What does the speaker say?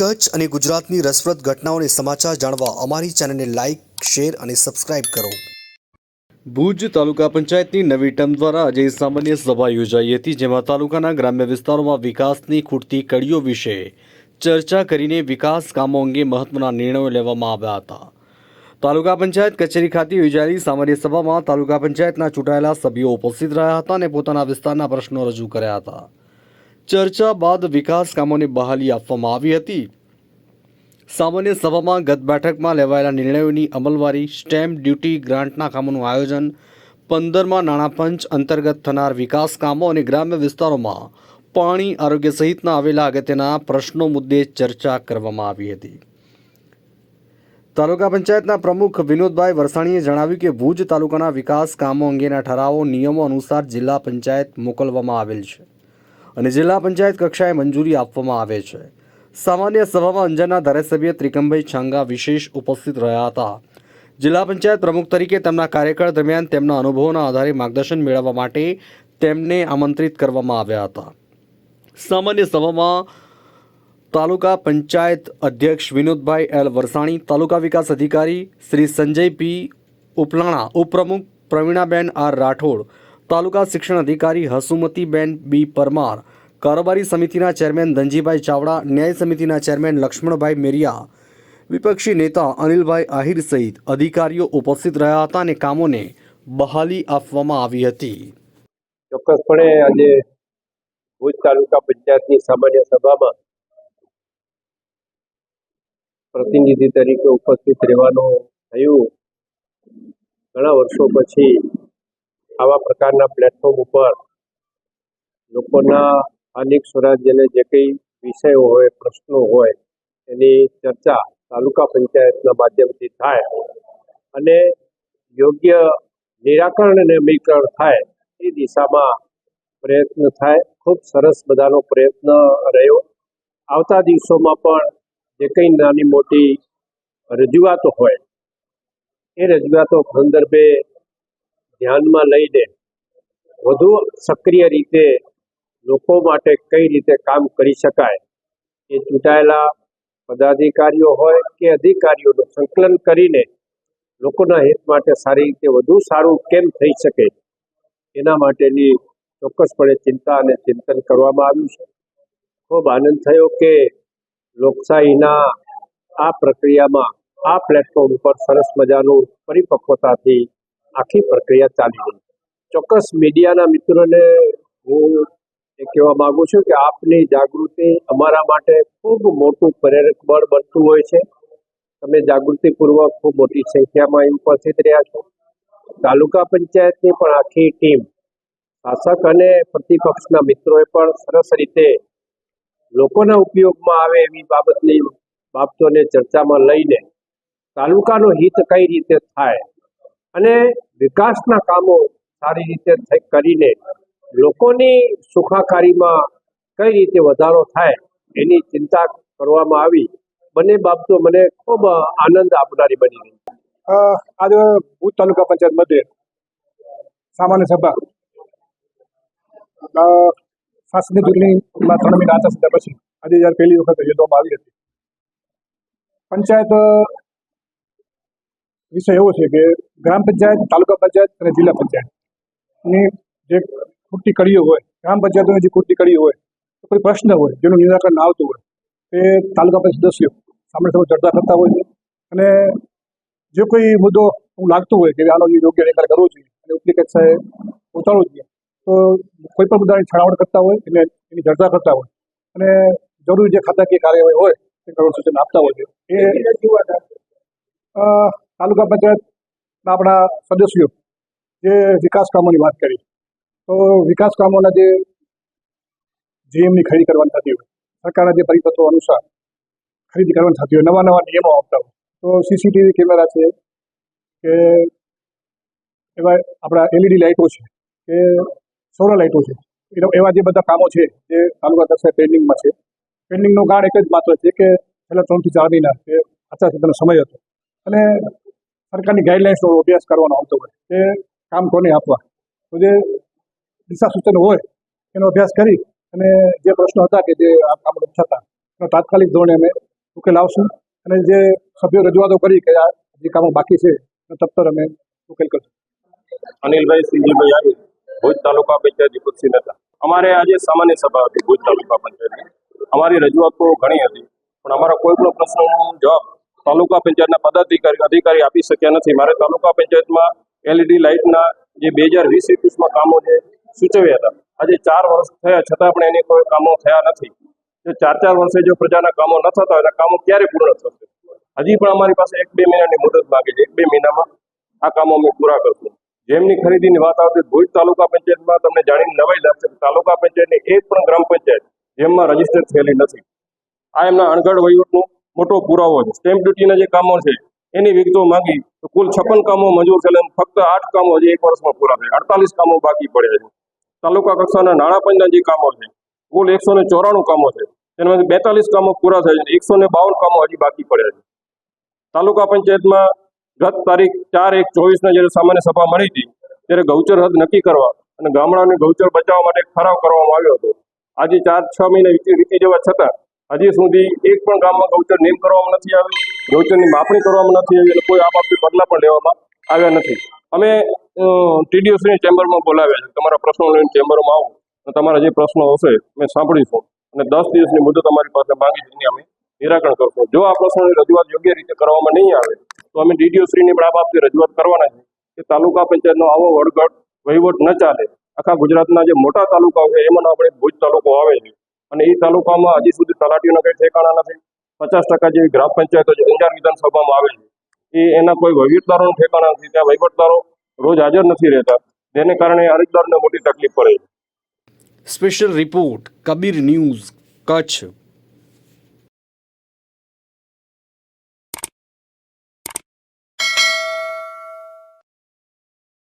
કચ્છ અને ગુજરાતની રસપ્રદ ઘટનાઓને સમાચાર જાણવા અમારી ચેનલને લાઇક શેર અને સબસ્ક્રાઇબ કરો. ભુજ તાલુકા પંચાયતની નવી ટર્મ દ્વારા આજે સામાન્ય સભા યોજાઈ હતી, જેમાં તાલુકાના ગ્રામ્ય વિસ્તારોમાં વિકાસની ખૂટતી કડીઓ વિશે ચર્ચા કરીને વિકાસ કામો અંગે મહત્વના નિર્ણયો લેવામાં આવ્યા હતા. તાલુકા પંચાયત કચેરી ખાતે યોજાયેલી સામાન્ય સભામાં તાલુકા પંચાયતના ચૂંટાયેલા સભ્યો ઉપસ્થિત રહ્યા હતા અને પોતાના વિસ્તારના પ્રશ્નો રજૂ કર્યા હતા. ચર્ચા બાદ વિકાસ કામોને બહાલી આપવામાં આવી હતી. સામાન્ય સભામાં ગત બેઠકમાં લેવાયેલા નિર્ણયોની અમલવારી સ્ટેમ્પ ડ્યુટી ગ્રાન્ટના કામોનું આયોજન, પંદરમાં નાણાં પંચ અંતર્ગત થનાર વિકાસ કામો અને ગ્રામ્ય વિસ્તારોમાં પાણી, આરોગ્ય સહિતના આવેલા અગત્યના પ્રશ્નો મુદ્દે ચર્ચા કરવામાં આવી હતી. તાલુકા પંચાયતના પ્રમુખ વિનોદભાઈ વરસાણીએ જણાવ્યું કે ભુજ તાલુકાના વિકાસ કામો અંગેના ઠરાવો નિયમો અનુસાર જિલ્લા પંચાયત મોકલવામાં આવેલ છે. અને જિલ્લા પંચાયત કક્ષાએ મંજૂરી આપવામાં આવે છે. સામાન્ય સભામાં અંજારના ધારાસભ્ય ત્રિકમભાઈ છાંગા વિશેષ ઉપસ્થિત રહ્યા હતા. જિલ્લા પંચાયત પ્રમુખ તરીકે તેમના કાર્યકાળ દરમિયાન તેમના અનુભવોના આધારે માર્ગદર્શન મેળવવા માટે તેમને આમંત્રિત કરવામાં આવ્યા હતા. સામાન્ય સભામાં તાલુકા પંચાયત અધ્યક્ષ વિનોદભાઈ એલ વરસાણી, તાલુકા વિકાસ અધિકારી શ્રી સંજય પી ઉપલાણા, ઉપપ્રમુખ પ્રવીણાબેન આર રાઠોડ તાલુકા શિક્ષણ અધિકારી હસુમતીબેન બી પરમાર, કારોબારી સમિતિના ચેરમેન ધનજીભાઈ ચાવડા, ન્યાય સમિતિના ચેરમેન લક્ષ્મણભાઈ મેરિયા, વિપક્ષી નેતા અનિલભાઈ આહિર સહિત અધિકારીઓ ઉપસ્થિત રહ્યા હતા અને કામોને બહાલી આપવામાં આવી હતી. ચોક્કસપણે આજે ભુજ તાલુકા પંચાયતની સામાન્ય સભામાં પ્રતિનિધિ તરીકે ઉપસ્થિત રહેવાનું થયું. ઘણા વર્ષો પછી આવા પ્રકારના પ્લેટફોર્મ ઉપર લોકોના સ્થાનિક સ્વરાજ્યને જે કંઈ વિષયો હોય, પ્રશ્નો હોય, એની ચર્ચા તાલુકા પંચાયતના માધ્યમથી થાય અને યોગ્ય નિરાકરણ અને અમીકરણ થાય એ દિશામાં પ્રયત્ન થાય. ખૂબ સરસ બધાનો પ્રયત્ન રહ્યો. આવતા દિવસોમાં પણ જે કંઈ નાની મોટી રજૂઆતો હોય, એ રજૂઆતો સંદર્ભે ધ્યાનમાં લઈને વધુ સક્રિય રીતે લોકો માટે કઈ રીતે કામ કરી શકાય એ ચૂંટાયેલા પદાધિકારીઓ હોય કે અધિકારીઓનું સંકલન કરીને લોકોના હિત માટે સારી રીતે વધુ સારું કેમ થઈ શકે એના માટેની ચોક્કસપણે ચિંતા અને ચિંતન કરવામાં આવ્યું છે. ખૂબ આનંદ થયો કે લોકશાહીના આ પ્રક્રિયામાં આ પ્લેટફોર્મ ઉપર સરસ મજાનું પરિપક્વતાથી આખી પ્રક્રિયા ચાલી રહી ચોક્કસ મીડિયાના મિત્રોને હું એ કહેવા માગું છું કે આપની જાગૃતિ અમારા માટે ખૂબ મોટું પ્રેરક બળ બનતું હોય છે. તમે જાગૃતિપૂર્વક ખૂબ મોટી સંખ્યામાં ઉપસ્થિત રહ્યા છો. તાલુકા પંચાયતની પણ આખી ટીમ, શાસક અને પ્રતિપક્ષના મિત્રોએ પણ સરસ રીતે લોકોના ઉપયોગમાં આવે એવી બાબતની બાબતોને ચર્ચામાં લઈને તાલુકાનું હિત કઈ રીતે થાય અને વિકાસના કામો સારી રીતે કરીને લોકોની સુખાકારીમાં કઈ રીતે વધારો થાય એની ચિંતા કરવામાં આવી. બંને બાબતો મને ખૂબ આનંદ આપનારી બની રહી આજે ભુજ તાલુકા પંચાયત મધ્ય સામાન્ય સભા. શાસનની ચૂંટણીમાં ત્રણ મહિના આચાર પછી. આજે જ્યારે પહેલી વખત યોજવામાં આવી હતી. પંચાયત વિષય એવો છે કે ગ્રામ પંચાયત તાલુકા પંચાયત અને જિલ્લા પંચાયતની જે ખૂટતી કડીઓ હોય ગ્રામ પંચાયતોની જે ખૂટતી કડીઓ હોય તો કોઈ પ્રશ્ન હોય જેનું નિરાકરણ ના આવતું હોય એ તાલુકા પંચાયત સદસ્યો સામે સામે ચર્ચા કરતા હોય છે. અને જે કોઈ મુદ્દો એવું લાગતું હોય કે આનો યોગ્ય નિકાલ કરવો જોઈએ અને ઉપલી કક્ષાએ પહોંચાડવો જોઈએ તો કોઈ પણ મુદ્દાની છણાવટ કરતા હોય એટલે એની ચર્ચા કરતા હોય. અને જરૂરી જે ખાતાકીય કાર્યવાહી હોય તે કરવા સૂચન આપતા હોય છે. એ તાલુકા પંચાયતના આપણા સદસ્યો જે વિકાસ કામોની વાત કરી. તો વિકાસ કામોના જે જીએમની ખરીદી કરવાની થતી હોય, સરકારના જે પરિપત્રો અનુસાર ખરીદી કરવાની થતી હોય, નવા નવા નિયમો આવતા હોય, તો સીસીટીવી કેમેરા છે કે એવા આપણા એલઈડી લાઇટો છે કે સોલર લાઇટો છે એવા- જે બધા કામો છે જે તાલુકા કક્ષાએ પેન્ડિંગમાં છે. પેન્ડિંગનું કારણ એક જ માત્ર છે કે છેલ્લા ત્રણથી ચાર મહિના કે આચારસંહિતાનો સમય હતો. અને સરકારની ગાઈડલાઇન્સનો અભ્યાસ કરવાનો આવતો હોય તે કામ કોને આપવા? તો જે દિશા સૂચનો હોય, એનો અભ્યાસ કરી અને જે પ્રશ્નો હતા કે જે આ કામ થતા એનો તાત્કાલિક ધોરણે અમે ઉકેલ આવશું અને જે સભ્યો રજૂઆતો કરી કે આ જે કામો બાકી છે તત્પર અમે ઉકેલ કરશું. અનિલભાઈ સિંહજીભાઈ આવી. ભુજ તાલુકા પંચાયત દીપકસિંહ હતા અમારે આજે સામાન્ય સભા હતી ભુજ તાલુકા પંચાયતની. અમારી રજૂઆતો ઘણી હતી, પણ અમારા કોઈ પણ પ્રશ્નનો જવાબ તાલુકા પંચાયતના પદાધિકારી, અધિકારી આપી શક્યા નથી. મારે તાલુકા પંચાયતમાં એલઈડી લાઇટના જે બે હજાર વીસ એકવીસમાં કામો જે સૂચવ્યા હતા, આજે ચાર વર્ષ થયા છતાં પણ એની કોઈ કામો થયા નથી. જો ચાર ચાર વર્ષે જો પ્રજાના કામો ન થતા હોય કામો ક્યારે પૂર્ણ થશે? હજી પણ અમારી પાસે એક બે મહિનાની મુદત માંગે છે. એક બે મહિનામાં આ કામો અમે પૂરા કરશું. જેમની ખરીદીની વાત આવતી ભુજ તાલુકા પંચાયતમાં તમને જાણીને નવાઈ લાગશે તાલુકા પંચાયતની એક પણ ગ્રામ પંચાયત જેમમાં રજિસ્ટર થયેલી નથી. આ એમના અણઘડ વહીવટનો મોટો પુરાવો છે. સ્ટેમ્પ ડ્યુટીના જે કામો છે, એની વિગતો માંગી તો કુલ છપ્પન કામો મંજૂર થયેલા ફક્ત આઠ કામો હજી એક વર્ષમાં પૂરા થયા. અડતાલીસ કામો બાકી પડ્યા છે. તાલુકા કક્ષાના નાણાં પંચના જે કામો છે, કુલ એકસો ને ચોરાણું કામો છે. તેમાંથી બેતાલીસ કામો પૂરા થયા છે એકસો ને બાવન કામો હજી બાકી પડ્યા છે. તાલુકા પંચાયતમાં ગત તારીખ ચાર એક ચોવીસના જ્યારે સામાન્ય સભા મળી હતી, ત્યારે ગૌચર હદ નક્કી કરવા અને ગામડાને ગૌચર બચાવવા માટે ઠરાવ કરવામાં આવ્યો હતો. આજે ચાર છ મહિના વીતી જવા છતાં હજી સુધી એક પણ ગામમાં ગૌચર નેમ કરવામાં નથી આવી ગૌચરની માપણી કરવામાં નથી આવી અને કોઈ આ બાબતે પગલાં પણ લેવામાં આવ્યા નથી. અમે ટીડીઓસીની ચેમ્બરમાં બોલાવ્યા છે. તમારા પ્રશ્નો લઈને ચેમ્બરમાં આવો. અને તમારા જે પ્રશ્નો હશે અમે સાંભળીશું. અને દસ દિવસની મુદત અમારી પાસે માંગી જઈને અમે નિરાકરણ કરશું. જો આ પ્રશ્નોની રજૂઆત યોગ્ય રીતે કરવામાં નહીં આવે, તો અમે ડીડીઓ શ્રીની પણ આ બાબતે રજૂઆત કરવાના છે કે તાલુકા પંચાયતનો આવો વડગડ વહીવટ ન ચાલે. આખા ગુજરાતના જે મોટા તાલુકાઓ છે, એમાં આપણે ભુજ તાલુકો આવે છે. અને એ તાલુકામાં હજી સુધી તલાટીઓના કંઈ ઠેકાણા નથી. પચાસ ટકા જેવી ગ્રામ પંચાયતો જે અંજાર વિધાનસભામાં આવે છે. એ એના કોઈ વહીવટદારોનું ઠેકાણા નથી. ત્યાં વહીવટદારો રોજ હાજર નથી રહેતા. જેને કારણે અરજદારને મોટી તકલીફ પડે special report Kabir news Kutch